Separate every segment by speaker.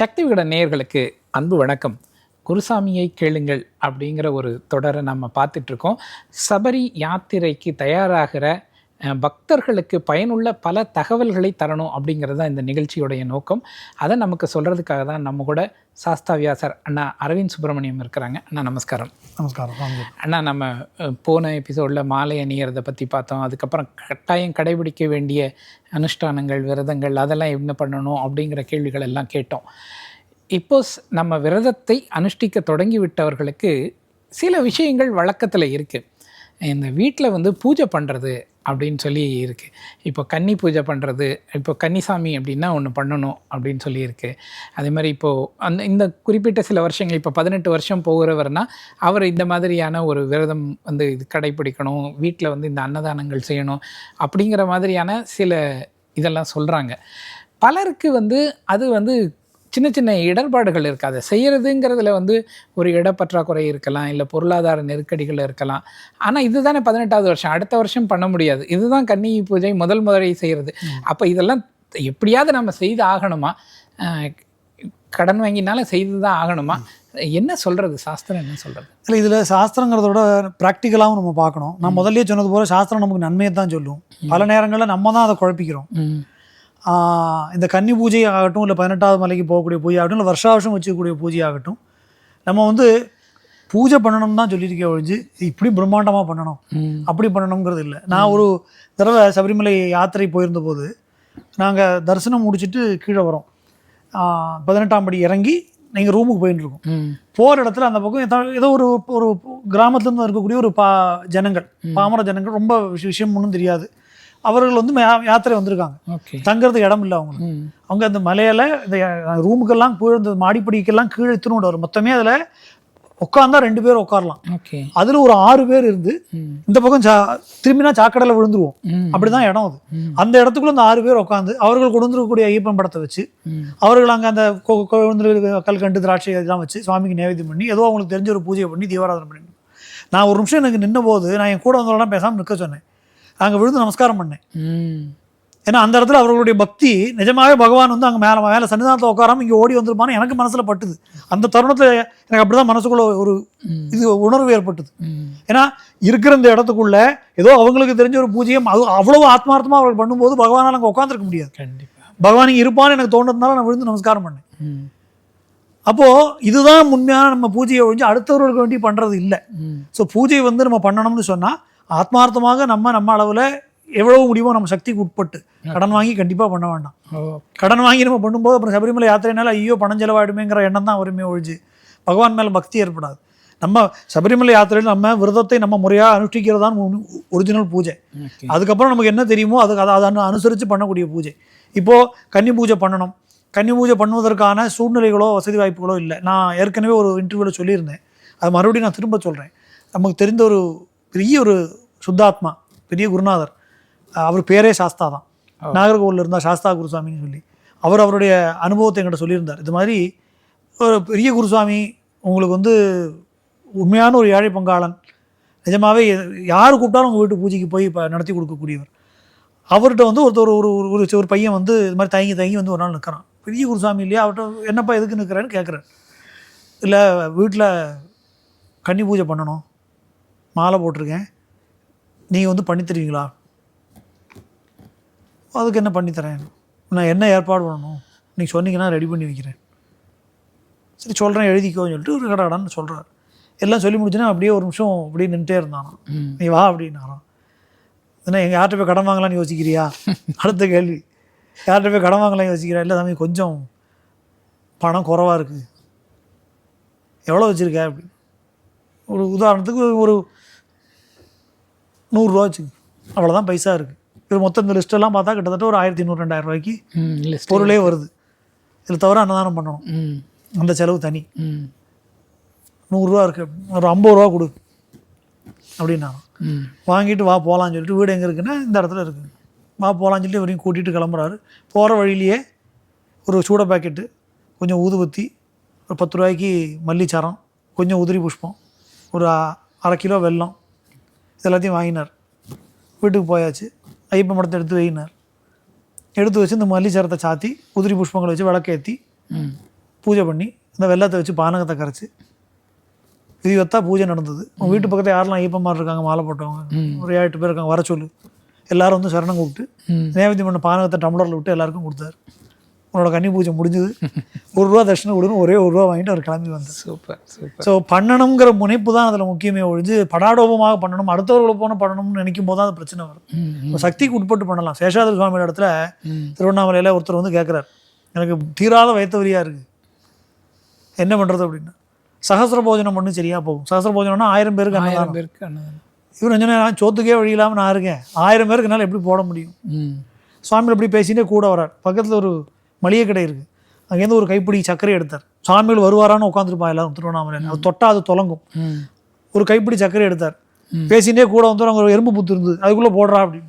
Speaker 1: சக்தி விகட நேயர்களுக்கு அன்பு வணக்கம். குருசாமியை கேளுங்கள் அப்படிங்கிற ஒரு தொடரை நம்ம பார்த்துட்ருக்கோம் சபரி யாத்திரைக்கு தயாராகிற பக்தர்களுக்கு பயனுள்ள பல தகவல்களை தரணும் அப்படிங்கிறது தான் இந்த நிகழ்ச்சியுடைய நோக்கம். அதை நமக்கு சொல்கிறதுக்காக தான் நம்ம கூட சாஸ்தா வியாசர் அண்ணா அரவிந்த் சுப்பிரமணியம் இருக்கிறாங்க. அண்ணா நமஸ்காரம்.
Speaker 2: நமஸ்காரம்.
Speaker 1: அண்ணா நம்ம போன எபிசோடில் மாலை அணியறதை பற்றி பார்த்தோம். அதுக்கப்புறம் கட்டாயம் கடைபிடிக்க வேண்டிய அனுஷ்டானங்கள் விரதங்கள் அதெல்லாம் என்ன பண்ணணும் அப்படிங்கிற கேள்விகள் எல்லாம் கேட்டோம். இப்போ நம்ம விரதத்தை அனுஷ்டிக்க தொடங்கி விட்டவர்களுக்கு சில விஷயங்கள் வழக்கத்தில் இருக்குது இந்த வீட்டில் வந்து பூஜை பண்ணுறது அப்படின்னு சொல்லி இருக்குது இப்போ கன்னி பூஜை பண்ணுறது இப்போ கன்னிசாமி அப்படின்னா ஒன்று பண்ணணும் அப்படின்னு சொல்லி இருக்குது அதே மாதிரி இப்போது அந்த இந்த குறிப்பிட்ட சில வருஷங்கள் இப்போ பதினெட்டு வருஷம் போகிறவர்னா அவர் இந்த மாதிரியான ஒரு விரதம் வந்து இது கடைப்பிடிக்கணும் வீட்டில் வந்து இந்த அன்னதானங்கள் செய்யணும் அப்படிங்கிற மாதிரியான சில இதெல்லாம் சொல்கிறாங்க பலருக்கு வந்து அது வந்து சின்ன சின்ன இடர்பாடுகள் இருக்குது. செய்கிறதுங்கிறதுல வந்து ஒரு இடப்பற்றாக்குறை இருக்கலாம் இல்லை பொருளாதார நெருக்கடிகள் இருக்கலாம். ஆனால் இதுதானே பதினெட்டாவது வருஷம். அடுத்த வருஷம் பண்ண முடியாது. இதுதான் கன்னி பூஜை முதல் முதலை செய்கிறது அப்போ இதெல்லாம் எப்படியாவது நம்ம செய்து ஆகணுமா? கடன் வாங்கினாலும் செய்து தான் ஆகணுமா என்ன சொல்கிறது சாஸ்திரம் என்ன சொல்கிறது
Speaker 2: இல்லை இதில் சாஸ்திரங்கிறத விட ப்ராக்டிக்கலாகவும் நம்ம பார்க்கணும். நான் முதல்லயே சொன்னது போல சாஸ்திரம் நமக்கு நன்மையை தான் சொல்லும் பல நேரங்களில் நம்ம தான் அதை குழப்பிக்கிறோம். இந்த கன்னி பூஜை ஆகட்டும் இல்லை பதினெட்டாவது மலைக்கு போகக்கூடிய பூஜை ஆகட்டும் இல்லை வருஷா வருஷம் வச்சுக்கக்கூடிய பூஜை ஆகட்டும் நம்ம வந்து பூஜை பண்ணணும் தான் சொல்லியிருக்கே ஒழிஞ்சு இப்படி பிரம்மாண்டமாக பண்ணணும். அப்படி பண்ணணுங்கிறது இல்லை. நான் ஒரு தடவை சபரிமலை யாத்திரை போயிருந்த போது நாங்கள் தரிசனம் முடிச்சுட்டு கீழே வரோம். பதினெட்டாம் படி இறங்கி நீங்கள் ரூமுக்கு போயின்னு இருக்கோம். போகிற இடத்துல அந்த பக்கம் ஏதோ- ஒரு ஒரு கிராமத்துலேருந்து இருக்கக்கூடிய ஒரு பா ஜனங்கள் பாமர ஜனங்கள் ரொம்ப விஷ- விஷயம் ஒன்றும் தெரியாது. அவர்கள் வந்து யாத்திரை வந்திருக்காங்க. தங்கறதுக்கு இடம் இல்லை அவங்களுக்கு. அவங்க அந்த மலையில இந்த ரூமுக்கெல்லாம் கீழே இந்த மாடிப்படிக்கெல்லாம் கீழே இத்துணும் வரும். மொத்தமே அதில் உட்காந்தா ரெண்டு பேர் உட்காரலாம். அதில் ஒரு ஆறு பேர் இருந்து இந்த பக்கம் சா திரும்பினா சாக்கடையில் விழுந்துருவோம். அப்படிதான் இடம் அது. அந்த இடத்துக்குள்ள இந்த ஆறு பேர் உட்காந்து அவர்கள் கொண்டு வந்திருக்கக்கூடிய ஐயப்பன் படத்தை வச்சு அவர்கள் அங்கே அந்த கல்கண்டு திராட்சை இதெல்லாம் வச்சு சுவாமிக்கு நைவேத்தியம் பண்ணி ஏதோ அவங்களுக்கு தெரிஞ்ச ஒரு பூஜையை பண்ணி தீபாராதனை பண்ணி. நான் ஒரு நிமிஷம் எனக்கு நின்ன போது நான் என் கூட வந்தவங்களாம் பேசாமல் நிற்க சொன்னேன். அங்கே விழுந்து நமஸ்காரம் பண்ணேன். ஏன்னா அந்த இடத்துல அவர்களுடைய பக்தி நிஜமாவே பகவான் வந்து அங்கே மேலே மேலே சன்னிதானத்தில் உட்காராம இங்கே ஓடி வந்திருப்பான்னு எனக்கு மனசில் பட்டுது. அந்த தருணத்தில் எனக்கு அப்படி தான் மனசுக்குள்ள ஒரு. இது உணர்வு ஏற்பட்டது. ஏன்னா இருக்கிற இந்த இடத்துக்குள்ள ஏதோ அவங்களுக்கு தெரிஞ்ச ஒரு பூஜையை அது அவ்வளவு ஆத்மார்த்தமாக அவர்கள் பண்ணும்போது பகவானால் அங்கே உட்காந்துருக்க முடியாது.
Speaker 1: கண்டிப்பா.
Speaker 2: பகவான் இங்கே இருப்பான்னு எனக்கு தோன்றதுனால நான் விழுந்து நமஸ்காரம் பண்ணேன்.
Speaker 1: ம்.
Speaker 2: அப்போ இதுதான் உண்மையான நம்ம பூஜையை ஒழிஞ்சு அடுத்தவர்களுக்கு வேண்டி பண்றது இல்லை. ஸோ பூஜை வந்து நம்ம பண்ணணும்னு சொன்னா ஆத்மார்த்தமாக நம்ம நம்ம அளவில் எவ்வளவு முடியுமோ நம்ம சக்திக்கு உட்பட்டு கடன் வாங்கி கண்டிப்பா பண்ண வேண்டாம். கடன் வாங்கி நம்ம பண்ணும்போது அப்புறம் சபரிமலை யாத்திரைனால ஐயோ பணம் செலவாயிடுமேங்கிற எண்ணம் தான் வருமே ஒழிஞ்சு பகவான் மேல பக்தி ஏற்படாது. நம்ம சபரிமலை யாத்திரையில் நம்ம விரதத்தை நம்ம முறையாக அனுஷ்டிக்கிறது தான் ஒரிஜினல் பூஜை. அதுக்கப்புறம் நமக்கு என்ன தெரியுமோ அதுக்கு அதை அதை அனுசரித்து பண்ணக்கூடிய பூஜை. இப்போது கன்னி பூஜை பண்ணணும். கன்னி பூஜை பண்ணுவதற்கான சூழ்நிலைகளோ வசதி வாய்ப்புகளோ இல்லை. நான் ஏற்கனவே ஒரு இன்டர்வியூவில் சொல்லியிருந்தேன். அது மறுபடியும் நான் திரும்ப சொல்கிறேன் நமக்கு தெரிந்த ஒரு பெரிய ஒரு சுத்தாத்மா பெரிய குருநாதர். அவர் பேரே சாஸ்தா தான். நாகர்கோவிலில் இருந்தால் சாஸ்தா குருசாமின்னு சொல்லி. அவர் அவருடைய அனுபவத்தை என்கிட்ட சொல்லியிருந்தார். இது மாதிரி ஒரு பெரிய குருசாமி உங்களுக்கு வந்து உண்மையான ஒரு ஏழை பங்காளன். நிஜமாவே யார் கூப்பிட்டாலும் உங்கள் வீட்டு பூஜைக்கு போய் இப்போ நடத்தி கொடுக்கக்கூடியவர். அவர்கிட்ட வந்து ஒருத்தர் ஒரு ஒரு ஒரு ஒரு பையன் வந்து இது மாதிரி தயங்கி தயங்கி வந்து ஒரு நாள் நிற்கிறான் பெரிய குருசாமி இல்லையா? அவர்கிட்ட என்னப்பா எதுக்கு நிற்கிறேன்னு கேட்குறாரு இல்லை வீட்டில் கன்னி பூஜை பண்ணணும். மாலை போட்டிருக்கேன். நீங்கள் வந்து பண்ணி தருவீங்களா? அதுக்கு என்ன பண்ணித்தரேன் நான் என்ன ஏற்பாடு பண்ணணும்? நீங்கள் சொன்னீங்கன்னா ரெடி பண்ணி வைக்கிறேன். சரி சொல்கிறேன் எழுதிக்கோன்னு சொல்லிட்டு ஒரு கடகடான்னு சொல்கிறார் எல்லாம் சொல்லி முடிச்சுன்னா அப்படியே ஒரு நிமிஷம் அப்படியே நின்றுட்டே இருந்தானாம் நீ வா அப்படின்னாராம். ஏன்னா எங்கள் யார்கிட்ட போய் கடன் வாங்கலாம்னு யோசிக்கிறியா? அடுத்த கேள்வி. யார்கிட்ட போய் கடன் வாங்கலாம் யோசிக்கிறா இல்லை தம்பி கொஞ்சம் பணம் குறவாக இருக்குது எவ்வளோ வச்சுருக்க? அப்படி ஒரு உதாரணத்துக்கு ஒரு நூறுரூவா வச்சுங்க அவ்வளோதான் பைசா இருக்குது இது மொத்தம் இந்த லிஸ்ட்டெல்லாம் பார்த்தா கிட்டத்தட்ட ஒரு ஆயிரத்தி நூறு ரெண்டாயிரம் ரூபாய்க்கு பொருளே வருது. இதில் தவிர அன்னதானம் பண்ணணும். அந்த செலவு தனி. நூறுரூவா இருக்கு. ஒரு ஐம்பது ரூபா கொடு. அப்படின்னா. வாங்கிட்டு வா போகலான்னு சொல்லிட்டு வீடு எங்கே இருக்குன்னா இந்த இடத்துல இருக்குது வா போகலான்னு சொல்லிட்டு இவரையும் கூட்டிகிட்டு கிளம்புறாரு. போகிற வழியிலேயே ஒரு சூட பாக்கெட்டு கொஞ்சம் ஊதுபத்தி ஒரு பத்து ரூபாய்க்கு மல்லிச்சாரம் கொஞ்சம் உதிரி புஷ்பம் ஒரு அரை கிலோ வெல்லம் எல்லாத்தையும் வாங்கினார். வீட்டுக்கு போயாச்சு. ஐயப்பன் மடத்தை எடுத்து வைனார் எடுத்து வச்சு இந்த மல்லிச்சாரத்தை சாத்தி உதிரி புஷ்பங்களை வச்சு விளக்கேற்றி பூஜை பண்ணி இந்த வெள்ளத்தை வச்சு பானகத்தை கரைச்சி. விதிவத்தா பூஜை நடந்தது. உங்கள் வீட்டு பக்கத்தில் யாரெல்லாம் ஐயப்பமார் இருக்காங்க மாலை போட்டவங்க? ஒரு ஏழு எட்டு பேர் இருக்காங்க வர சொல்லு. எல்லாரும் வந்து சரணம் கூப்பிட்டு நேவேத்தியம் பண்ண பானகத்தை டம்ளரில் விட்டு எல்லாருக்கும் கொடுத்தாரு. உன்னோட கன்னி பூஜை முடிஞ்சது. ஒரு ரூபா தட்சணை கொடுன்னு ஒரே ஒரு ரூபா வாங்கிட்டு அவர் கிளம்பி வந்தார்.
Speaker 1: Super super.
Speaker 2: ஸோ பண்ணணுங்கிற முனைப்பு தான் அதில் முக்கியமே ஒழிஞ்சு படாடோபமாக பண்ணணும் அடுத்தவர்களை போன பண்ணணும்னு நினைக்கும் போது தான் அது பிரச்சனை வரும். சக்திக்கு உட்பட்டு பண்ணலாம். சேஷாதிரி சுவாமி இடத்துல திருவண்ணாமலையில் ஒருத்தர் வந்து கேட்குறாரு எனக்கு தீராத வயத்தவரியாக இருக்குது என்ன பண்ணுறது அப்படின்னா. சகசிர போஜனம் பண்ணு சரியா போகும். சகசிர போஜனம்னா ஆயிரம் பேருக்கு
Speaker 1: ஆயிரம் பேருக்கு.
Speaker 2: இவர் என்ன நான் சோத்துக்கே வழி இல்லாமல் நான் இருக்கேன். ஆயிரம் பேருக்கு என்னால் எப்படி போட முடியும்?
Speaker 1: ம்.
Speaker 2: சுவாமிகள் இப்படி பேசினே கூட வரார் பக்கத்தில் ஒரு மளிகை கடை இருக்குது அங்கேருந்து ஒரு கைப்பிடி சர்க்கரை எடுத்தார். சுவாமிகள் வருவாரான்னு உட்காந்துருப்பா எல்லாரும் திருவண்ணாமலையில். அது தொட்டா அது தொலங்கும். ஒரு கைப்பிடி சர்க்கரை எடுத்தார். பேசினே கூட வந்து அங்கே ஒரு எறும்பு புத்து இருந்தது. அதுக்குள்ளே போடுறா அப்படின்னு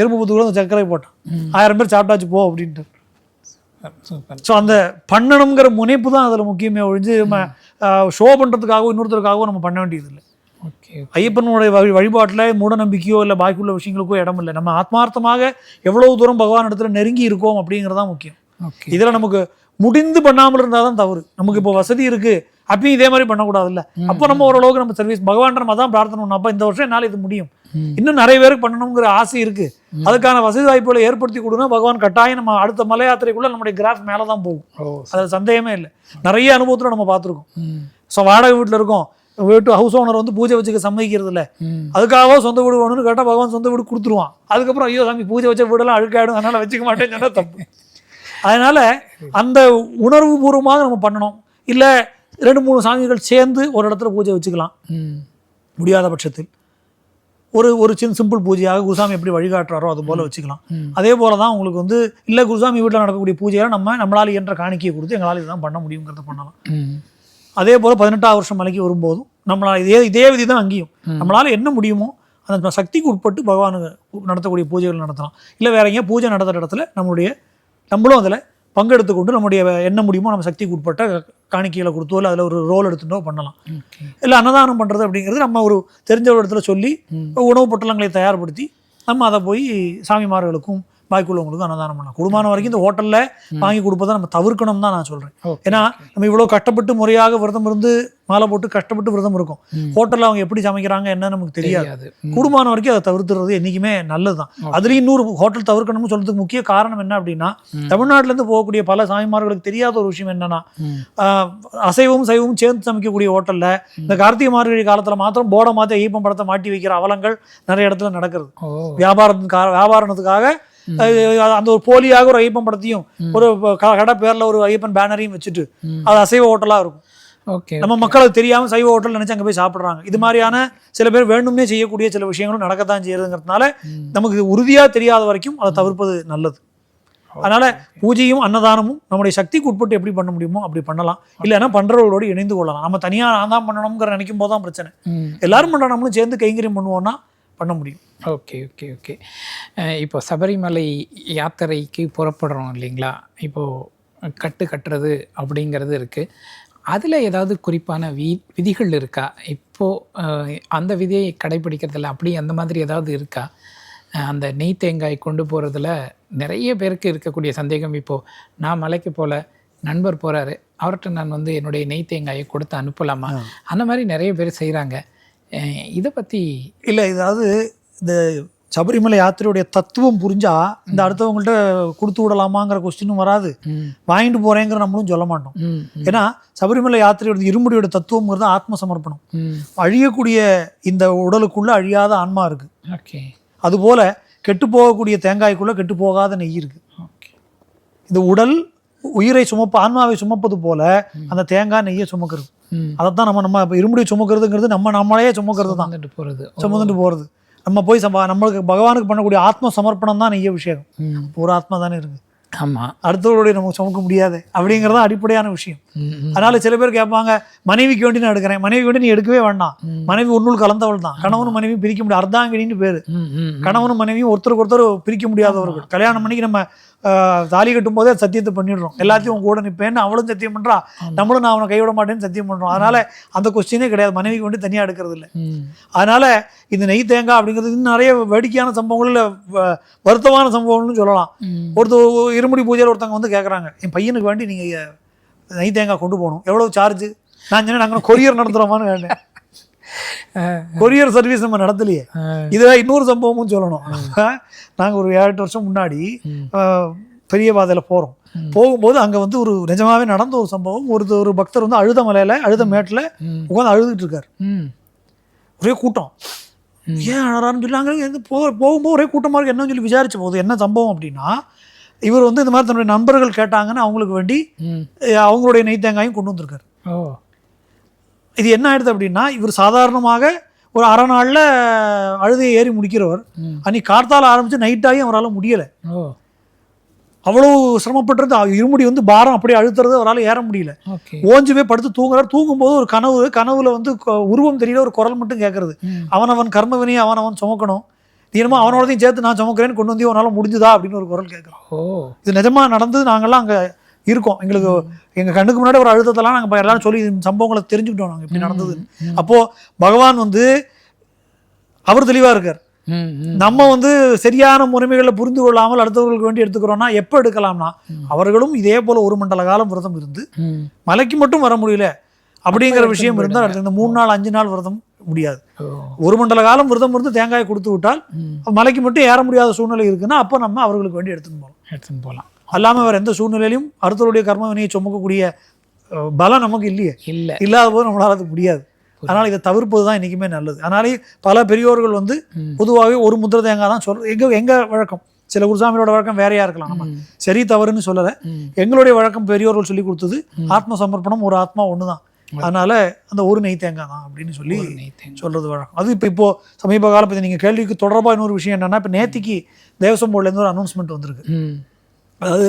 Speaker 2: எறும்பு புத்து கூட அந்த சர்க்கரை போட்டான். ஆயிரம் பேர் சாப்பிட்டாச்சு போ அப்படின்ட்டு. ஸோ அந்த பண்ணணுங்கிற முனைப்பு தான் அதில் முக்கியமே ஒழிஞ்சு நம்ம ஷோ பண்ணுறதுக்காகவும் இன்னொருத்தருக்காகவும் நம்ம பண்ண வேண்டியதில்லை.
Speaker 1: ஓகே
Speaker 2: ஐயப்பனுடைய வழி வழிபாட்டில் மூட நம்பிக்கையோ இல்லை பாக்கியுள்ள விஷயங்களுக்கோ இடம் இல்லை நம்ம ஆத்மார்த்தமாக எவ்வளவு தூரம் பகவான் இடத்துல நெருங்கி இருக்கோம் அப்படிங்கிறதான் முக்கியம். இதில் நமக்கு முடிந்து பண்ணாமல் இருந்தால் தான் தவறு. நமக்கு இப்போ வசதி இருக்கு. அப்பயும் இதே மாதிரி பண்ணக்கூடாதுல்ல. அப்போ நம்ம ஓரளவுக்கு நம்ம சர்வீஸ் பகவான் நம்ம தான் பிரார்த்தனை பண்ணணும். அப்போ இந்த வருஷம் என்னால் இது முடியும். இன்னும் நிறைய பேருக்கு பண்ணணுங்கிற ஆசை இருக்கு. அதுக்கான வசதி வாய்ப்புகளை ஏற்படுத்தி கொடுனா பகவான் கட்டாயம் நம்ம அடுத்த மலை யாத்திரைக்குள்ள நம்முடைய கிராஃப் மேலே தான் போகும் அதில் சந்தேகமே இல்லை. நிறைய அனுபவத்தில் நம்ம பார்த்துருக்கோம். ஸோ வாடகை வீட்டில் இருக்கோம். வீட்டு ஹவுஸ் ஓனர் வந்து பூஜை வச்சுக்க சம்மதிக்கிறது இல்லை அதுக்காக சொந்த வீடு வேணும்னு கேட்டால் பகவான் சொந்த வீடு கொடுத்துருவான். அதுக்கப்புறம் ஐயோ சாமி பூஜை வச்ச வீடெல்லாம் அழுக்காயிடும். அதனால வச்சுக்க மாட்டேன்னு சொன்னா தப்பு. அதனால அந்த உணர்வு பூர்வமாக நம்ம பண்ணணும். இல்லை ரெண்டு மூணு சாமிகள் சேர்ந்து ஒரு இடத்துல பூஜை வச்சுக்கலாம். முடியாத பட்சத்தில். ஒரு ஒரு சின்ன சிம்பிள் பூஜையாக குருசாமி எப்படி வழிகாட்டுறாரோ அது போல வச்சுக்கலாம். அதே போல தான் உங்களுக்கு வந்து இல்லை குருசாமி வீட்டில் நடக்கக்கூடிய பூஜையை நம்ம நம்மளால் இயன்ற காணிக்கையை கொடுத்து எங்களால் இதெல்லாம் பண்ண முடியுங்கிறத பண்ணலாம். அதே போல் பதினெட்டாவது வருஷம் மலைக்கு வரும்போதும் நம்மளால் இதே இதே விதி தான் அங்கேயும் நம்மளால் என்ன முடியுமோ அந்த சக்திக்கு உட்பட்டு பகவானுக்கு நடத்தக்கூடிய பூஜைகள் நடத்தலாம். இல்லை வேற எங்கேயும் பூஜை நடத்துகிற இடத்துல நம்மளுடைய நம்மளும் அதில் பங்கெடுத்து கொண்டு நம்முடைய என்ன முடியுமோ நம்ம சக்திக்கு உட்பட்ட காணிக்கைகளை கொடுத்தோ இல்லை அதில் ஒரு ரோல் எடுத்துட்டோ பண்ணலாம் இல்லை அன்னதானம் பண்ணுறது அப்படிங்கிறது நம்ம ஒரு தெரிஞ்ச ஒரு இடத்துல சொல்லி
Speaker 1: ம்.
Speaker 2: உணவுப் பொட்டலங்களை தயார்படுத்தி நம்ம அதை போய் சாமிமார்களுக்கும் பாய்க்குள்ளவங்களுக்கும் அன்னதானம் பண்ணலாம். குடும்பம் வரைக்கும் இந்த ஹோட்டலில் வாங்கி கொடுப்பதை நம்ம தவிர்க்கணும் தான் நான் சொல்கிறேன்
Speaker 1: ஓகே
Speaker 2: ஏன்னா நம்ம இவ்வளோ கஷ்டப்பட்டு முறையாக விரதம் இருந்து மாலை போட்டு கஷ்டப்பட்டு விரதம் இருக்கும். ஹோட்டலில் அவங்க எப்படி சமைக்கிறாங்க என்னன்னு நமக்கு தெரியாது.
Speaker 1: தெரியாது. ம்.
Speaker 2: கூடுமான வரைக்கும் அதை தவிர்த்துறது என்றைக்குமே நல்லது தான். அதுலேயும் இன்னொரு ஹோட்டல் தவிர்க்கணும்னு சொல்றதுக்கு முக்கிய காரணம் என்ன அப்படின்னா தமிழ்நாட்டிலேருந்து போகக்கூடிய பல சாமிமார்களுக்கு தெரியாத ஒரு விஷயம் என்னன்னா
Speaker 1: ம்.
Speaker 2: ஆஹ், அசைவமும் சைவமும் சேர்ந்து சமைக்கக்கூடிய ஹோட்டலில் இந்த கார்த்திகை மார்கழி காலத்தில் மாத்திரம் போட மாற்றி ஐயப்பன் படத்தை மாட்டி வைக்கிற அவலங்கள் நிறைய இடத்துல நடக்கிறது.
Speaker 1: ஓ.
Speaker 2: வியாபாரத்துக்காக வியாபாரணத்துக்காக அந்த ஒரு போலியாக ஒரு ஐயப்பன் படத்தையும் ஒரு கடை பேர்ல ஒரு ஐயப்பன் பேனரையும் வச்சுட்டு. அது அசைவ ஹோட்டலா இருக்கும்.
Speaker 1: ஓகே
Speaker 2: நம்ம மக்கள் அது தெரியாம சைவ ஹோட்டல் நினைச்சு அங்க போய் சாப்பிடுறாங்க. இது மாதிரியான சில பேர் வேண்டும்னே செய்யக்கூடிய சில விஷயங்களும் நடக்கத்தான் செய்யறதுங்கிறதுனால நமக்கு இது உறுதியா தெரியாத வரைக்கும் அதை தவிர்ப்பது நல்லது. அதனால பூஜையும் அன்னதானமும் நம்முடைய சக்திக்கு உட்பட்டு எப்படி பண்ண முடியுமோ அப்படி பண்ணலாம். இல்லைன்னா பண்றவர்களோடு இணைந்து கொள்ளலாம். நம்ம தனியா நான் தான் பண்ணணுங்கிற நினைக்கும் போது தான் பிரச்சனை. எல்லாரும் பண்ற நம்மளும் சேர்ந்து கைங்கரியம் பண்ணுவோம்னா பண்ண முடியும்.
Speaker 1: Okay okay okay. இப்போ சபரிமலை யாத்திரைக்கு புறப்படுறோம் இல்லைங்களா? இப்போது கட்டு கட்டுறது அப்படிங்கிறது இருக்குது அதில் ஏதாவது குறிப்பான வி விதிகள் இருக்கா? இப்போது அந்த விதியை கடைபிடிக்கிறதுல அப்படி அந்த மாதிரி ஏதாவது இருக்கா? அந்த நெய் தேங்காய் கொண்டு போகிறதுல நிறைய பேருக்கு இருக்கக்கூடிய சந்தேகம். இப்போது நான் மலைக்கு போல நண்பர் போகிறாரு அவர்கிட்ட நான் வந்து என்னுடைய நெய் தேங்காயை கொடுத்து அனுப்பலாமா? அந்த மாதிரி நிறைய பேர் செய்கிறாங்க இதை பற்றி
Speaker 2: இல்லை இதாவது இந்த சபரிமலை யாத்திரையுடைய தத்துவம் புரிஞ்சா இந்த அடுத்தவங்கள்ட்ட கொடுத்து விடலாமாங்கிற கொஸ்டினும் வராது. வாங்கிட்டு போறேங்கிற நம்மளும் சொல்ல மாட்டோம். ஏன்னா சபரிமலை யாத்திரையோட இருமுடியோட தத்துவங்கிறது ஆத்ம சமர்ப்பணம். அழியக்கூடிய இந்த உடலுக்குள்ள அழியாத ஆன்மா இருக்கு.
Speaker 1: ஓகே.
Speaker 2: அதுபோல கெட்டு போகக்கூடிய தேங்காய்க்குள்ள கெட்டு போகாத நெய் இருக்கு.
Speaker 1: ஓகே.
Speaker 2: இந்த உடல் உயிரை சுமப்ப ஆன்மாவை சுமப்பது போல அந்த தேங்காய் நெய்யை சுமக்கிறது. அதைத்தான் நம்ம நம்ம இருமுடி சுமக்கிறதுங்கிறது நம்ம நம்மளையே சுமக்கிறது தான்
Speaker 1: போகிறது
Speaker 2: சுமந்துட்டு போறது. நம்ம போய் சம்பா நம்மளுக்கு பகவானுக்கு பண்ணக்கூடிய ஆத்ம சமர்ப்பணம் தான் நெய்ய விஷயம் ஒரு ஆத்மா தானே இருக்கு.
Speaker 1: ஆமாம்
Speaker 2: அடுத்தவருடைய நமக்கு சுமக்க முடியாது. அப்படிங்கிறது தான் அடிப்படையான விஷயம். அதனால சில பேர் கேட்பாங்க மனைவிக்கு வேண்டி நான் எடுக்கிறேன். மனைவி வேண்டி நீ எடுக்கவே வேண்டாம். மனைவி ஒன்றுள் கலந்தவள் தான். கணவனும் மனைவியும் பிரிக்க முடியாது. அர்த்தாங்கினின்னு பேரு. கணவனும் மனைவியும் ஒருத்தருக்கு ஒருத்தர் பிரிக்க முடியாதவர்கள். கல்யாணம் பண்ணிக்கு நம்ம தாலி கட்டும் போதே சத்தியத்தை பண்ணிடுறோம். எல்லாத்தையும் உங்க கூட நிற்பேன்னு அவளும் சத்தியம் பண்றா. நம்மளும் நான் அவனை கைவிட மாட்டேன்னு சத்தியம் பண்றோம். அதனால அந்த கொஸ்டினே கிடையாது. மனைவிக்கு வேண்டி தனியா எடுக்கிறது இல்லை அதனால இந்த நெய் தேங்காய் அப்படிங்கிறது இன்னும் நிறைய வேடிக்கையான சம்பவங்கள் இல்லை வ- வருத்தமான சம்பவங்கள்னு சொல்லலாம். ஒருத்தர் இருமுடி பூஜையில் ஒருத்தவங்க வந்து கேட்குறாங்க என் பையனுக்கு வேண்டி நீங்கள் நெய் தேங்காய் கொண்டு போகணும். எவ்வளோ சார்ஜ் நான் சொன்னேன் நாங்கள் கொரியர் நடத்துகிறோமான்னு கேட்டேன். கொரியர் சர்வீஸ் நம்ம நடத்தலையே. இதில் இன்னொரு சம்பவமும் சொல்லணும். நாங்கள் ஒரு ஏழு வருஷம் முன்னாடி பெரிய பாதையில் போகிறோம் போகும்போது அங்கே வந்து ஒரு நிஜமாவே நடந்த ஒரு சம்பவம். ஒரு ஒரு பக்தர் வந்து அழுத மலையில் அழுத மேட்டில் உட்காந்து அழுதுட்டு இருக்காரு ஒரே கூட்டம். ஏன் அழறான்னு சொல்லி நாங்கள் எந்த போ போகும்போது ஒரே கூட்டமாக இருக்கு. என்னன்னு சொல்லி விசாரிச்ச போது என்ன சம்பவம் அப்படின்னா இவர் வந்து இந்த மாதிரி தன்னுடைய நண்பர்கள் கேட்டாங்கன்னு அவங்களுக்கு வேண்டி அவங்களுடைய நெய் தேங்காயும் கொண்டு வந்திருக்காரு.
Speaker 1: ஓ.
Speaker 2: இது என்ன ஆயிடுது அப்படின்னா இவர் சாதாரணமாக ஒரு அரை நாளில் அழுதையை ஏறி முடிக்கிறவர். அன்னைக்கு கார்த்தால ஆரம்பித்து நைட்டாகி அவரால் முடியலை. அவ்வளோ சிரமப்பட்டிருந்து இருமுடி வந்து பாரம் அப்படியே அழுத்துறது அவரால் ஏற முடியல.
Speaker 1: ஓகே.
Speaker 2: ஓஞ்சு போய் படுத்து தூங்குறாரு. தூங்கும்போது ஒரு கனவு கனவுல வந்து உருவம் தெரியல ஒரு குரல் மட்டும் கேட்கறது. அவனவன் கர்மவினையை அவனவன் சுமக்கணும். என்னமோ அவனோடதையும் சேர்த்து நான் சுமக்கிறேன்னு கொண்டு வந்து உன்னால முடிஞ்சுதா? அப்படின்னு ஒரு குரல் கேட்குறோம்
Speaker 1: ஓ.
Speaker 2: இது நிஜமா நடந்தது? நாங்கெல்லாம் அங்கே இருக்கோம். எங்களுக்கு எங்க கண்ணுக்கு முன்னாடி ஒரு அழுத்தத்தெல்லாம் நாங்கள் எல்லாரும் சொல்லி சம்பவங்களை தெரிஞ்சுக்கிட்டோம் நாங்கள் இப்படி நடந்தது. அப்போ பகவான் வந்து அவர் தெளிவா இருக்கார். நம்ம வந்து சரியான முறைமைகளை புரிந்து கொள்ளாமல் அடுத்தவர்களுக்கு வேண்டி எடுத்துக்கிறோம்னா எப்போ எடுக்கலாம்னா அவர்களும் இதே போல ஒரு மண்டல காலம் விரதம் இருந்து மலைக்கு மட்டும் வர முடியல. அப்படிங்கிற விஷயம் இருந்தால் அடுத்து இந்த மூணு நாள் அஞ்சு நாள் விரதம் முடியாது. ஒரு மண்டல காலம் விரதம் இருந்து தேங்காயை கொடுத்து விட்டால் மலைக்கு மட்டும் ஏற முடியாத சூழ்நிலை இருக்குன்னா அப்போ நம்ம அவர்களுக்கு வேண்டி எடுத்துன்னு போகலாம்.
Speaker 1: எடுத்துன்னு போகலாம்.
Speaker 2: அல்லாமல் வேறு எந்த சூழ்நிலையிலும் அடுத்தவருடைய கர்ம வினையை சுமக்கக்கூடிய பலம் நமக்கு இல்லையே.
Speaker 1: இல்லை.
Speaker 2: இல்லாத போது நம்மளால அது முடியாது. அதனால் இதை தவிர்ப்பது தான் என்றைக்குமே நல்லது. அதனாலே பல பெரியோர்கள் வந்து. பொதுவாகவே ஒரு முத்திர தேங்காய் தான் சொல்ற எங்க எங்க வழக்கம்? சில குருசாமியோட வழக்கம் வேறையா இருக்கலாம். நம்ம. சரி தவறுன்னு சொல்லலை. எங்களுடைய வழக்கம் பெரியோர்கள் சொல்லி கொடுத்தது ஆத்ம சமர்ப்பணம் ஒரு ஆத்மா ஒன்று தான். அதனால அந்த ஒரு நெய் தேங்காய் தான் அப்படின்னு சொல்லி. சொல்றது வழக்கம். அது இப்போ இப்போ சமீப காலம் பற்றி நீங்கள் கேள்விக்கு தொடர்பாக இன்னொரு விஷயம் என்னன்னா இப்போ நேத்திக்கு தேவசம் போர்ட்லேருந்து ஒரு அனௌன்ஸ்மெண்ட் வந்திருக்கு. அதாவது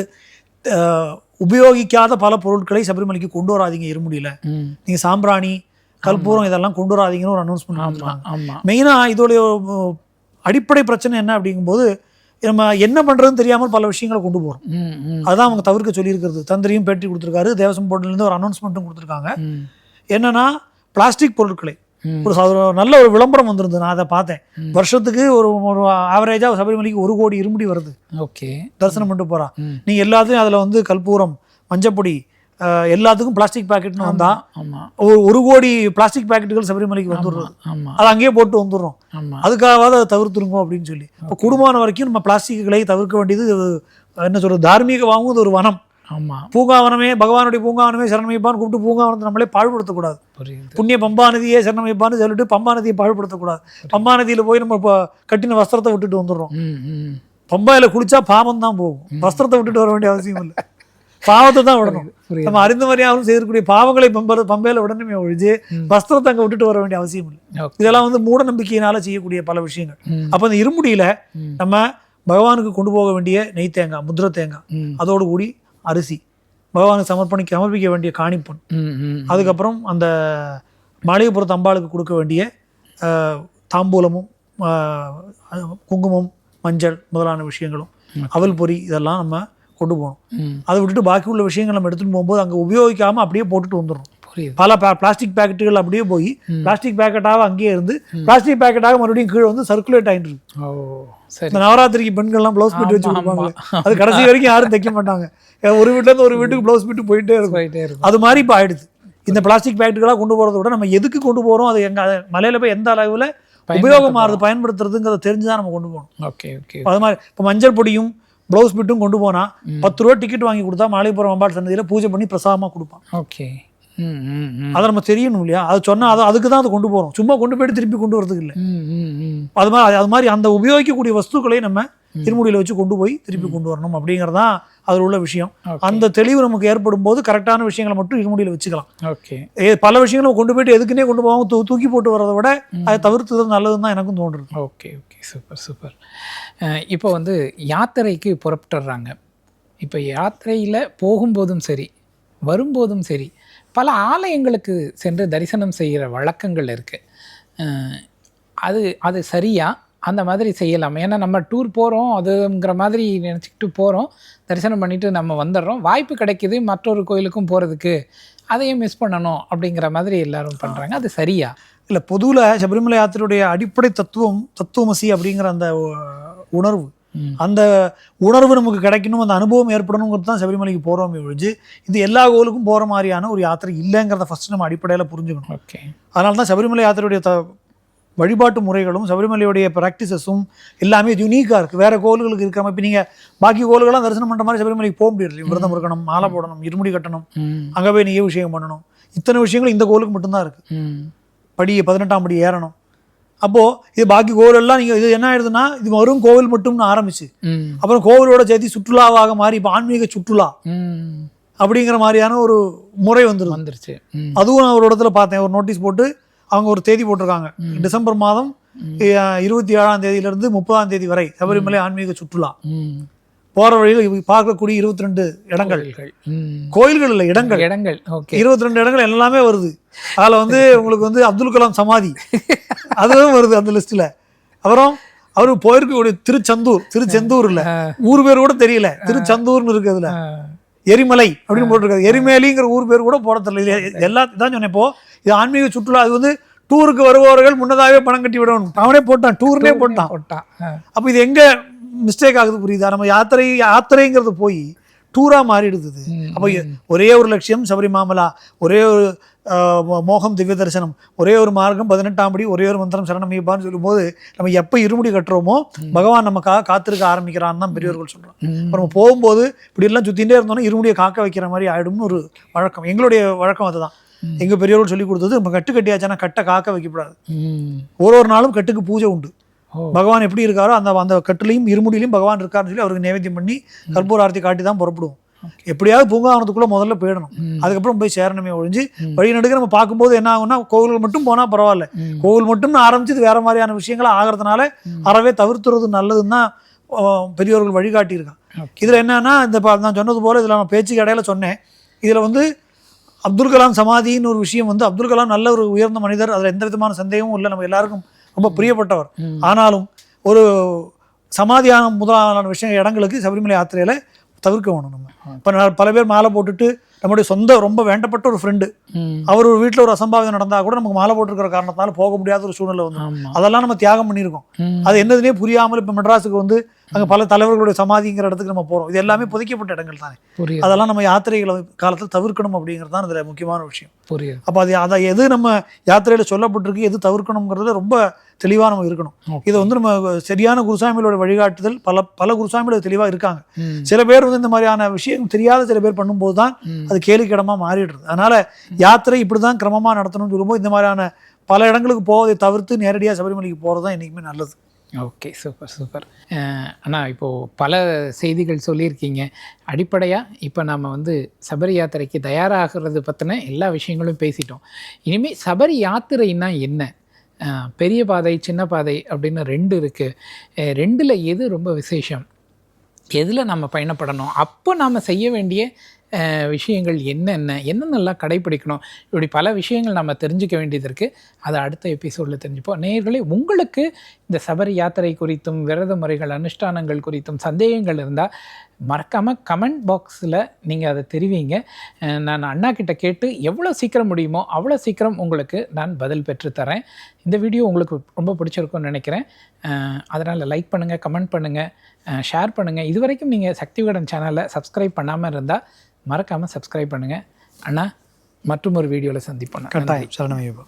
Speaker 2: உபயோகிக்காத பல பொருட்களை சபரிமலைக்கு கொண்டு வராதீங்க இருமுடியில். நீங்கள் சாம்பிராணி கற்பூரம் இதெல்லாம் கொண்டு வராதீங்கன்னு ஒரு பண்ணுறாங்க
Speaker 1: ஆமா
Speaker 2: மெயினாக இதோடைய அடிப்படை பிரச்சனை என்ன அப்படிங்கும்போது நம்ம என்ன பண்ணுறதுன்னு தெரியாமல் பல விஷயங்களை கொண்டு போகிறோம் அதுதான் அவங்க தவிர்க்க சொல்லியிருக்கிறது. தந்திரியும் பேட்டி கொடுத்துருக்காரு தேவசம் போர்ட்டிலேருந்து ஒரு அனௌன்ஸ்மெண்ட்டும் கொடுத்துருக்காங்க. என்னன்னா பிளாஸ்டிக் பொருட்களை. ஒரு நல்ல ஒரு விளம்பரம் வந்திருந்தது. நான் அதை பார்த்தேன். வருஷத்துக்கு ஒரு ஒரு ஆவரேஜாக சபரிமலைக்கு ஒரு கோடி இருமுடி வருது.
Speaker 1: ஓகே.
Speaker 2: தரிசனம் பண்ணிட்டு போறா
Speaker 1: ம்.
Speaker 2: நீங்க எல்லாத்தையும் அதில் வந்து கற்பூரம் மஞ்சப்பொடி எல்லாத்துக்கும் பிளாஸ்டிக் பாக்கெட்னு வந்தா
Speaker 1: ஆமா.
Speaker 2: ஒரு ஒரு கோடி பிளாஸ்டிக் பாக்கெட்டுகள் சபரிமலைக்கு வந்துடுறது.
Speaker 1: ஆமா.
Speaker 2: அதை அங்கேயே போட்டு வந்துடுறோம்.
Speaker 1: ஆமா.
Speaker 2: அதுக்காகவாவது அதை தவிர்த்துருங்க அப்படின்னு சொல்லி. இப்போ குடும்பமான வரைக்கும் நம்ம பிளாஸ்டிக்குகளை தவிர்க்க வேண்டியது என்ன சொல்றது தார்மீகமாகவும் இது ஒரு வனம்.
Speaker 1: ஆமா.
Speaker 2: பூங்காவனமே பகவானுடைய பூங்காவனமே சரணமைப்பான்னு கூப்பிட்டு பூங்காவனத்தை நம்மளே பாழ்படுத்தக்கூடாது. புண்ணிய பம்பா நதியே சரணமைப்பான்னு சொல்லிட்டு பம்பா நதியை பாழ்படுத்தக்கூடாது. பம்பா நதியில் போய் நம்ம இப்போ கட்டின வஸ்திரத்தை விட்டுட்டு வந்துடுறோம். பம்பாயில குளிச்சா பாவம் தான் போகும். வஸ்திரத்தை விட்டுட்டு வர வேண்டிய அவசியம் இல்லை. பாவத்தை தான் விடணும். நம்ம அறிந்த மாதிரியாகவும் செய்யக்கூடிய பாவங்களை பம்ப பம்பையில விடணுமே ஒழிஞ்சு வஸ்திரத்தை அங்கே விட்டுட்டு வர வேண்டிய அவசியம் இல்லை. இதெல்லாம் வந்து மூட நம்பிக்கையினால செய்யக்கூடிய பல விஷயங்கள். அப்போ இந்த இருமுடியில. நம்ம பகவானுக்கு கொண்டு போக வேண்டிய நெய் தேங்காய் முத்திர தேங்காய் அதோடு கூடி அரிசி. பகவானுக்கு சமர்ப்பணிக்க சமர்ப்பிக்க வேண்டிய காணிப்பொன். அதுக்கப்புறம் அந்த மாளிகைப்புறத்து அம்பாளுக்கு கொடுக்க வேண்டிய தாம்பூலமும் குங்குமம் மஞ்சள் முதலான விஷயங்களும் அவல் பொரி இதெல்லாம் நம்ம கொண்டு போகணும். அதை விட்டுட்டு பாக்கி உள்ள விஷயங்கள் நம்ம எடுத்துட்டு போகும்போது அங்கே உபயோகிக்காமல் அப்படியே போட்டுட்டு வந்துடுறோம் பல பிளாஸ்டிக் பேக்கெட்டுகள் அப்படியே போய் பிளாஸ்டிக் பேக்கெட்டாக அங்கேயே இருந்து பிளாஸ்டிக் பேக்கெட்டாக மறுபடியும் கீழே வந்து சர்க்குலேட் ஆகிட்டு இருக்கு. இந்த நவராத்திரிக்கு பெண்கள்லாம் ப்ளவுஸ் பிட் வச்சு
Speaker 1: ஆமா,
Speaker 2: கொடுப்பாங்களே அது கடைசி வரைக்கும் யாரும் தைக்க மாட்டாங்க. ஒரு வீட்ல இருந்து ஒரு வீட்டுக்கு ப்ளவுஸ் பிட் போயிட்டே இருக்கும். அது மாதிரி இப்போ ஆயிடுது. இந்த பிளாஸ்டிக் பேக்கெட்டுகளாக கொண்டு போகிறத விட நம்ம எதுக்கு கொண்டு போகிறோம் அது எங்க மலையில போய் எந்த அளவில் உபயோகமாகிறது பயன்படுத்துறதுங்கிறத தெரிஞ்சு தான் நம்ம கொண்டு போகணும்.
Speaker 1: Okay okay.
Speaker 2: அது மாதிரி இப்போ மஞ்சள் பொடியும் ப்ளவுஸ் பிட்டும் கொண்டு போனால் பத்து ரூபா டிக்கெட் வாங்கி கொடுத்தா மாலைப்புறம் அம்பாள் சன்னதியில் பூஜை பண்ணி பிரசாதமாக கொடுப்பான்.
Speaker 1: ஓகே.
Speaker 2: அதை நம்ம தெரியணும் இல்லையா? அது சொன்னால் அது அதுக்கு தான் அதை கொண்டு போகிறோம் சும்மா கொண்டு போயிட்டு திருப்பி கொண்டு வரதுக்கு இல்லை. அது மாதிரி அது மாதிரி அந்த உபயோகிக்கக்கூடிய வஸ்துக்களை நம்ம திருமுடியில் வச்சு கொண்டு போய் திருப்பி கொண்டு வரணும் அப்படிங்கிறது தான் அதில் உள்ள விஷயம். அந்த தெளிவு நமக்கு ஏற்படும் போது கரெக்டான விஷயங்களை மட்டும் இருமுடியில் வச்சுக்கலாம்.
Speaker 1: ஓகே.
Speaker 2: பல விஷயங்களை கொண்டு போயிட்டு எதுக்குன்னே கொண்டு போவாங்க தூ தூக்கி போட்டு வரதை விட அதை தவிர்த்தது நல்லதுன்னு தான் எனக்கும் தோன்றுது.
Speaker 1: Okay okay. Super super. இப்போ வந்து யாத்திரைக்கு புறப்பட்டுடுறாங்க இப்போ யாத்திரையில் போகும்போதும் சரி வரும்போதும் சரி பல ஆலயங்களுக்கு சென்று தரிசனம் செய்கிற வழக்கங்கள் இருக்குது அது அது சரியா? அந்த மாதிரி செய்யலாம். ஏன்னா நம்ம டூர் போகிறோம் அதுங்கிற மாதிரி நினச்சிக்கிட்டு போகிறோம் தரிசனம் பண்ணிட்டு நம்ம வந்துடுறோம் வாய்ப்பு கிடைக்கிது மற்றொரு கோயிலுக்கும் போகிறதுக்கு அதையும் மிஸ் பண்ணணும் அப்படிங்கிற மாதிரி எல்லாரும் பண்ணுறாங்க அது சரியா?
Speaker 2: இல்லை பொதுவில் சபரிமலை யாத்திரையுடைய அடிப்படை தத்துவம் தத்துவமசி அப்படிங்கிற அந்த உணர்வு அந்த உணர்வு நமக்கு கிடைக்கணும் அந்த அனுபவம் ஏற்படணுங்கிறது தான் சபரிமலைக்கு போகிறோமே ஒழிஞ்சு இது எல்லா கோவிலுக்கும் போகிற மாதிரியான ஒரு யாத்திரை இல்லைங்கிறத ஃபஸ்ட்டு நம்ம அடிப்படையில் புரிஞ்சுக்கணும்.
Speaker 1: ஓகே.
Speaker 2: அதனால தான் சபரிமலை யாத்திரையுடைய த வழிபாட்டு முறைகளும் சபரிமலையுடைய ப்ராக்டிசஸும் எல்லாமே யூனிக்காக இருக்குது வேறு கோவில்களுக்கு இருக்கிற மாதிரி இப்போ நீங்கள் பாக்கி கோவில்கள்லாம் தரிசனம் பண்ணுற மாதிரி சபரிமலைக்கு போக முடியாது விரதம் இருக்கணும் மாலை போடணும் இருமுடி கட்டணும் அங்கே போய் நெய்ய விஷயம் பண்ணணும். இத்தனை விஷயங்கள் இந்த கோவிலுக்கு மட்டும்தான் இருக்குது படி பதினெட்டாம் படி ஏறணும். அப்போது இது பாக்கி கோவில் எல்லாம் நீங்கள் இது என்ன ஆயிடுதுன்னா இது வரும் கோவில் மட்டும்னு ஆரம்பிச்சு. அப்புறம் கோவிலோட சேர்த்து சுற்றுலாவாக மாறி இப்போ ஆன்மீக சுற்றுலா அப்படிங்கிற மாதிரியான ஒரு முறை வந்துருது.
Speaker 1: வந்துருச்சு.
Speaker 2: அதுவும் நான் ஒரு இடத்துல பார்த்தேன். ஒரு நோட்டீஸ் போட்டு அவங்க ஒரு தேதி போட்டிருக்காங்க. டிசம்பர் மாதம் இருபத்தி ஏழாம் தேதியிலிருந்து முப்பதாம் தேதி வரை சபரிமலை ஆன்மீக சுற்றுலா.
Speaker 1: ம்
Speaker 2: போகிற வழியில் பார்க்கக்கூடிய இருபத்தி ரெண்டு இடங்கள். கோயில்கள். இல்லை இடங்கள்.
Speaker 1: இடங்கள். ஓகே.
Speaker 2: இருபத்தி ரெண்டு இடங்கள் எல்லாமே வருது. அதில் வந்து உங்களுக்கு வந்து அப்துல் கலாம் சமாதி. அதுவும் வருது அந்த லிஸ்ட்டில் அப்புறம் அவரு போயிருக்கக்கூடிய திருச்செந்தூர். திருச்செந்தூர் இல்லை ஊர் பேர் கூட தெரியல. திருச்செந்தூர்னு இருக்கு அதுல. எரிமலை அப்படின்னு போட்டிருக்காது எரிமேலிங்கிற ஊர் பேர் கூட போட தெரியல. இது எல்லாம் தான் சொன்னேன் இப்போ. இது ஆன்மீக சுற்றுலா. அது வந்து டூருக்கு வருபவர்கள் முன்னதாகவே பணம் கட்டி விடணும். அவனே போட்டான். டூர்னே போட்டான்.
Speaker 1: போட்டான்.
Speaker 2: அப்போ இது எங்க மிஸ்டேக் ஆகுது புரியுதா? நம்ம யாத்திரை யாத்திரைங்கிறது போய் டூரா மாறிடுது. அப்போ ஒரே ஒரு லட்சியம் சபரிமாமலா ஒரே ஒரு மோகம் திவ்ய தரிசனம் ஒரே ஒரு மார்க்கம் பதினெட்டாம் படி ஒரே ஒரு மந்திரம் சரணமைப்பான்னு சொல்லும்போது நம்ம எப்போ இருமுடி கட்டுறோமோ பகவான் நமக்காக காத்திருக்க ஆரம்பிக்கிறான்னு தான் பெரியவர்கள் சொல்றோம்
Speaker 1: ம்.
Speaker 2: அப்ப நம்ம போகும்போது இப்படி எல்லாம் சுத்திட்டே இருந்தோம்னா இருமுடியை காக்க வைக்கிற மாதிரி ஆயிடும்னு ஒரு வழக்கம். எங்களுடைய வழக்கம் அதுதான். எங்க பெரியவர்கள் சொல்லி கொடுத்தது நம்ம கட்டு கட்டியாச்சுன்னா கட்டை காக்க வைக்கப்படாது
Speaker 1: ம்.
Speaker 2: ஒரு ஒரு நாளும் கட்டுக்கு பூஜை உண்டு. பகவான் எப்படி இருக்காரோ அந்த அந்த கட்டுலையும் இருமுடியிலையும் பகவான் இருக்காருன்னு சொல்லி அவருக்கு நைவேத்தியம் பண்ணி கற்பூர ஆரத்தி காட்டி தான் புறப்படுவோம் எப்படியாவது பூங்காவனத்துக்குள்ள முதல்ல போயிடணும். அதுக்கப்புறம் போய் சேரணுமே ஒழிஞ்சு வழி நடுக்க நம்ம பார்க்கும்போது என்ன ஆகும்னா கோவில்கள் மட்டும் போனால் பரவாயில்ல. கோவில் மட்டும்னு ஆரம்பிச்சு இது வேற மாதிரியான விஷயங்களா ஆகிறதுனால அறவே தவிர்த்துறது நல்லதுன்னு தான் பெரியவர்கள் வழிகாட்டியிருக்காங்க.
Speaker 1: Okay.
Speaker 2: இதில் என்னன்னா இந்த நான் சொன்னது போல இதில் நான் பேச்சுக்கு இடையில சொன்னேன். இதில் வந்து அப்துல் கலாம் சமாதின்னு ஒரு விஷயம் வந்து அப்துல் கலாம் நல்ல ஒரு உயர்ந்த மனிதர் அதில் எந்த விதமான சந்தேகமும் இல்லை. நம்ம எல்லாருக்கும் ரொம்ப பிரியப்பட்டவர். ஆனாலும் ஒரு சமாதியான முதலான விஷய இடங்களுக்கு சபரிமலை யாத்திரையில தவிர்க்க வேணும் நம்ம. இப்போ பல பேர் மாலை போட்டுட்டு நம்முடைய சொந்த ரொம்ப வேண்டப்பட்ட ஒரு ஃப்ரெண்டு அவர் ஒரு வீட்டில் ஒரு அசம்பாவிதம் நடந்தா கூட நமக்கு மாலை போட்டிருக்கிற காரணத்தால போக முடியாத ஒரு சூழ்நிலை வந்து அதெல்லாம் நம்ம தியாகம் பண்ணியிருக்கோம். அது என்னதுனே புரியாமல் இப்போ மெட்ராஸுக்கு வந்து அங்கே பல தலைவர்களுடைய சமாதிங்கிற இடத்துக்கு நம்ம போகிறோம் இது எல்லாமே புதைக்கப்பட்ட இடங்கள் தானே. அதெல்லாம் நம்ம யாத்திரைகளை காலத்தில் தவிர்க்கணும் அப்படிங்கிறது தான் இதில் முக்கியமான விஷயம்.
Speaker 1: புரியுது.
Speaker 2: அப்போ அது அதை எது நம்ம யாத்திரையில் சொல்லப்பட்டிருக்கு எது தவிர்க்கணுங்கிறதுல ரொம்ப தெளிவாக நம்ம இருக்கணும். இதை வந்து நம்ம சரியான குருசாமிகளோட வழிகாட்டுதல் பல பல குருசாமிகள் தெளிவாக இருக்காங்க. சில பேர் வந்து இந்த மாதிரியான விஷயம் தெரியாத சில பேர் பண்ணும்போது தான். அது கேலிக்கிடமாக மாறிடுறது. அதனால யாத்திரை இப்படி தான் கிரமமாக நடத்தணும்னு சொல்லும்போது இந்த மாதிரியான பல இடங்களுக்கு போவதை தவிர்த்து நேரடியாக சபரிமலைக்கு போகிறது தான் என்றைக்குமே நல்லது.
Speaker 1: Okay super super. அண்ணா இப்போது பல செய்திகள் சொல்லியிருக்கீங்க. அடிப்படையாக இப்போ நம்ம வந்து சபரி யாத்திரைக்கு தயாராகிறது பற்றின எல்லா விஷயங்களும் பேசிட்டோம். இனிமேல் சபரி யாத்திரைன்னா என்ன? பெரிய பாதை சின்ன பாதை அப்படின்னு ரெண்டு இருக்குது ரெண்டில் எது ரொம்ப விசேஷம்? எதில் நம்ம பயணப்படணும்? அப்போ நாம் செய்ய வேண்டிய விஷயங்கள் என்னென்ன என்னென்னலாம் கடைப்பிடிக்கணும் இப்படி பல விஷயங்கள் நம்ம தெரிஞ்சுக்க வேண்டியது இருக்குது அதை அடுத்த எபிசோடில் தெரிஞ்சுப்போம். நேர்களே உங்களுக்கு இந்த சபரி யாத்திரை குறித்தும் விரத முறைகள் அனுஷ்டானங்கள் குறித்தும் சந்தேகங்கள் இருந்தால் மறக்காமல் கமெண்ட் பாக்ஸில் நீங்கள் அதை தெரிவிங்க. நான் அண்ணா கிட்ட கேட்டு எவ்வளோ சீக்கிரம் முடியுமோ அவ்வளோ சீக்கிரம் உங்களுக்கு நான் பதில் பெற்றுத்தரேன் இந்த வீடியோ உங்களுக்கு ரொம்ப பிடிச்சிருக்கும்னு நினைக்கிறேன். அதனால் லைக் பண்ணுங்கள் கமெண்ட் பண்ணுங்கள் ஷேர் பண்ணுங்கள் இது வரைக்கும் நீங்கள் சக்தி விகடன் சேனலை சப்ஸ்கிரைப் பண்ணாமல் இருந்தால் மறக்காமல் சப்ஸ்கிரைப் பண்ணுங்கள் அண்ணா மற்றும் ஒரு வீடியோவில் சந்திப்போம்.
Speaker 2: கட்டாயம். சரணமையப்பா